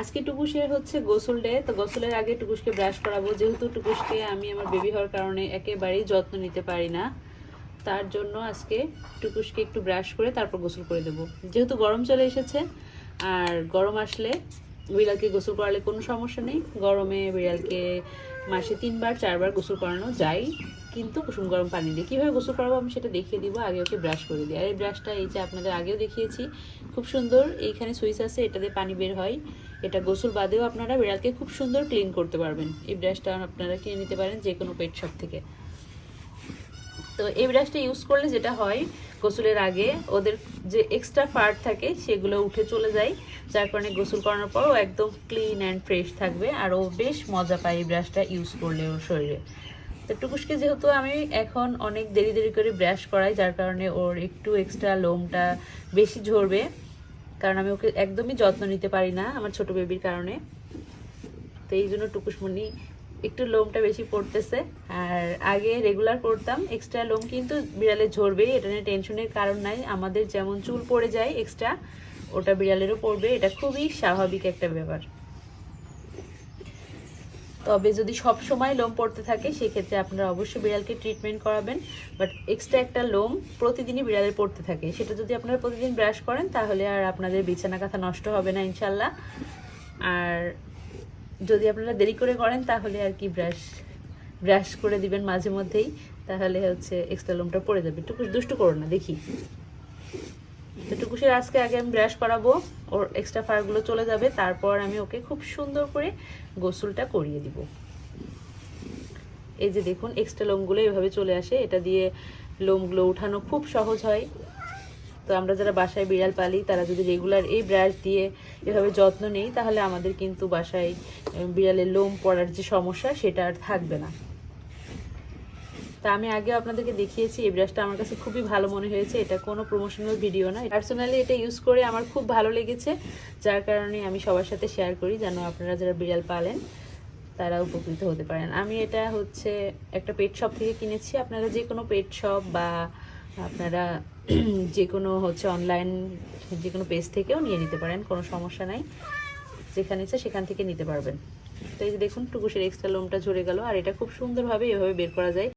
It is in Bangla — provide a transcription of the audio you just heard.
আজকে টুকুসের হচ্ছে গোসল ডে তো গোসলের আগে টুকুসকে ব্রাশ করাবো। যেহেতু টুকুসকে আমি আমার বেবি হওয়ার কারণে একেবারেই যত্ন নিতে পারি না, তার জন্য আজকে টুকুসকে একটু ব্রাশ করে তারপর গোসল করে দেবো। যেহেতু গরম চলে এসেছে, আর গরম আসলে বিড়ালকে গোসল করালে কোনো সমস্যা নেই। গরমে বিড়ালকে মাসে তিনবার, চারবার গোসল করানো যায়। কিন্তু কুসুম গরম পানি দিয়ে। কীভাবে গোসল করাবো আমি সেটা দেখিয়ে দিব, আগে ওকে ব্রাশ করে দিই। আর এই ব্রাশটা এই যে আপনাদের আগেও দেখিয়েছি, খুব সুন্দর। এইখানে সুইচ আছে এটাতে পানি বের হয়। এটা গোসল বাদেও আপনারা বিড়ালকে খুব সুন্দর ক্লিন করতে পারবেন। এই ব্রাশটা আপনারা কিনে নিতে পারেন যে কোনো পেট শপ থেকে। তো এই ব্রাশটা ইউজ করলে যেটা হয়, গোসলের আগে ওদের যে এক্সট্রা ফার্ট থাকে, সেগুলো উঠে চলে যায়। যার কারণে গোসল করানোর পর ও একদম ক্লিন অ্যান্ড ফ্রেশ থাকবে। আর ও বেশ মজা পায় এই ব্রাশটা ইউজ করলে ওর শরীরে। তো টুকুসকে যেহেতু আমি এখন অনেক দেরি দেরি করে ব্রাশ করাই, যার কারণে ওর একটু এক্সট্রা লোমটা বেশি ঝরবে, কারণ আমি ওকে একদমই যত্ন নিতে পারি না আমার ছোট বেবির কারণে। তো এই জন্য টুকুসমণি একটু লোমটা বেশি পড়তেছে। আর আগে রেগুলার করতাম এক্সট্রা লোম কিন্তু বিড়ালে ঝরবে, এটা নিয়ে টেনশনের কারণ নাই। আমাদের যেমন চুল পড়ে যায় এক্সট্রা ওটা বিড়ালেরও পড়বে, এটা খুবই স্বাভাবিক একটা ব্যাপার। তবে যদি সব সময় লোম পড়তে থাকে, সেক্ষেত্রে আপনারা অবশ্যই বিড়ালকে ট্রিটমেন্ট করাবেন। বাট এক্সট্রা একটা লোম প্রতিদিনই বিড়ালের পড়তে থাকে। সেটা যদি আপনারা প্রতিদিন ব্রাশ করেন, তাহলে আর আপনাদের বিছানা কাঁথা নষ্ট হবে না, ইনশাল্লাহ। আর যদি আপনারা দেরি করে করেন, তাহলে আর কি ব্রাশ ব্রাশ করে দিবেন মাঝে মধ্যেই। তাহলে হচ্ছে এক্সট্রা লোমটা পড়ে যাবে। একটু দুষ্টু করো না, দেখি। তো টুকুসের আজকে আগে আমি ব্রাশ করাবো, ওর এক্সট্রা ফারগুলো চলে যাবে, তারপর আমি ওকে খুব সুন্দর করে গোসলটা করিয়ে দিব। এই যে দেখুন এক্সট্রা লোমগুলো এভাবে চলে আসে, এটা দিয়ে লোমগুলো উঠানো খুব সহজ হয়। তো আমরা যারা বাসায় বিড়াল পালি, তারা যদি রেগুলার এই ব্রাশ দিয়ে এভাবে যত্ন নেই, তাহলে আমাদের কিন্তু বাসায় বিড়ালের লোম পড়ার যে সমস্যা, সেটা আর থাকবে না। তা আমি আগে আপনাদেরকে দেখিয়েছি, এই ব্রাশটা আমার কাছে খুবই ভালো মনে হয়েছে। এটা কোনো প্রমোশনাল ভিডিও না। পার্সোনালি এটা ইউজ করে আমার খুব ভালো লেগেছে, যার কারণে আমি সবার সাথে শেয়ার করি, যেন আপনারা যারা বিড়াল পালেন, তারা উপকৃত হতে পারেন। আমি এটা হচ্ছে একটা পেট শপ থেকে কিনেছি। আপনারা যে কোনো পেট শপ বা আপনারা যে কোনো হচ্ছে অনলাইন যে কোনো পেজ থেকেও নিয়ে নিতে পারেন, কোনো সমস্যা নাই। যেখানে ইচ্ছা সেখান থেকে নিতে পারবেন। তো এই যে দেখুন, টুকুসের এক্সট্রা লোমটা ঝরে গেল। আর এটা খুব সুন্দরভাবে এভাবে বের করা যায়।